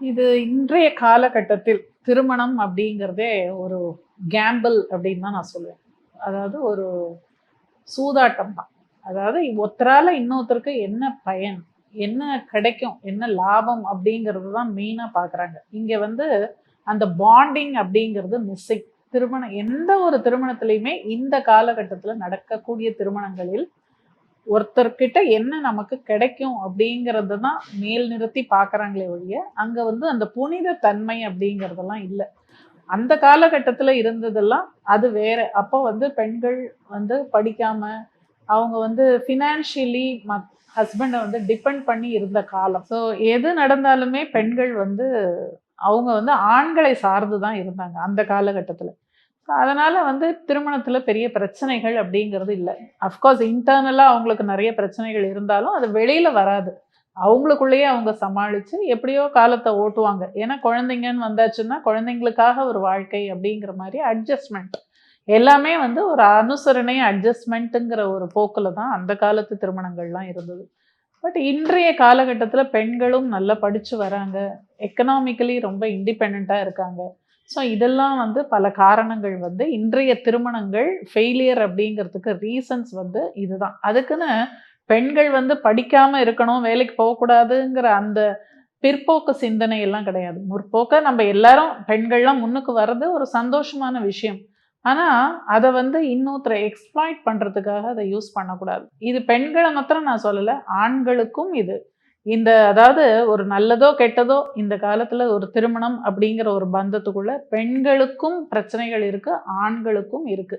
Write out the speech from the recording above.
இது இன்றைய காலகட்டத்தில் திருமணம் அப்படிங்கிறதே ஒரு கேம்பிள் அப்படின்னு தான் நான் சொல்லுவேன். அதாவது ஒரு சூதாட்டம் தான். அதாவது ஒருத்தரால் இன்னொருத்தருக்கு என்ன பயன் என்ன கிடைக்கும் என்ன லாபம் அப்படிங்கிறது தான் மெயினாக பார்க்குறாங்க இங்கே வந்து அந்த பாண்டிங் அப்படிங்கிறது மிஸ்ஸிங் திருமணம் எந்த ஒரு திருமணத்திலையுமே இந்த காலகட்டத்தில் நடக்கக்கூடிய திருமணங்களில் ஒருத்தர்கிட்ட என்ன நமக்கு கிடைக்கும் அப்படிங்கிறது தான் மேல் நிறுத்தி பார்க்குறாங்களே ஒழிய அங்கே வந்து அந்த புனித தன்மை அப்படிங்கிறதெல்லாம் இல்லை. அந்த காலகட்டத்தில் இருந்ததெல்லாம் அது வேற. அப்போ வந்து பெண்கள் வந்து படிக்காமல் அவங்க வந்து ஃபினான்ஷியலி மத் ஹஸ்பண்டை வந்து டிபெண்ட் பண்ணி இருந்த காலம். ஸோ எது நடந்தாலுமே பெண்கள் வந்து அவங்க வந்து ஆண்களை சார்ந்து தான் இருந்தாங்க அந்த காலகட்டத்தில். அதனால் வந்து திருமணத்தில் பெரிய பிரச்சனைகள் அப்படிங்கிறது இல்லை. அஃப்கோர்ஸ் இன்டர்னலாக அவங்களுக்கு நிறைய பிரச்சனைகள் இருந்தாலும் அது வெளியில் வராது. அவங்களுக்குள்ளேயே அவங்க சமாளித்து எப்படியோ காலத்தை ஓட்டுவாங்க. ஏன்னா குழந்தைங்கன்னு வந்தாச்சுன்னா குழந்தைங்களுக்காக ஒரு வாழ்க்கை அப்படிங்கிற மாதிரி அட்ஜஸ்ட்மெண்ட் எல்லாமே வந்து ஒரு அனுசரணை அட்ஜஸ்ட்மெண்ட்டுங்கிற ஒரு போக்கில் தான் அந்த காலத்து திருமணங்கள்லாம் இருந்தது. பட் இன்றைய காலகட்டத்தில் பெண்களும் நல்லா படித்து வராங்க. எக்கனாமிக்கலி ரொம்ப இண்டிபெண்ட்டாக இருக்காங்க. ஸோ இதெல்லாம் வந்து பல காரணங்கள் வந்து இன்றைய திருமணங்கள் ஃபெயிலியர் அப்படிங்கிறதுக்கு ரீசன்ஸ் வந்து இதுதான். அதுக்குன்னு பெண்கள் வந்து படிக்காமல் இருக்கணும் வேலைக்கு போகக்கூடாதுங்கிற அந்த பிற்போக்கு சிந்தனை எல்லாம் கிடையாது. முற்போக்க நம்ம எல்லாரும் பெண்கள்லாம் முன்னுக்கு வர்றது ஒரு சந்தோஷமான விஷயம். ஆனால் அதை வந்து இன்னொருத்தரை எக்ஸ்ப்ளாய்ட் பண்ணுறதுக்காக அதை யூஸ் பண்ணக்கூடாது. இது பெண்களை மாத்திரம் நான் சொல்லலை ஆண்களுக்கும் இது. இந்த அதாவது ஒரு நல்லதோ கெட்டதோ இந்த காலத்தில் ஒரு திருமணம் அப்படிங்கிற ஒரு பந்தத்துக்குள்ள பெண்களுக்கும் பிரச்சனைகள் இருக்குது ஆண்களுக்கும் இருக்குது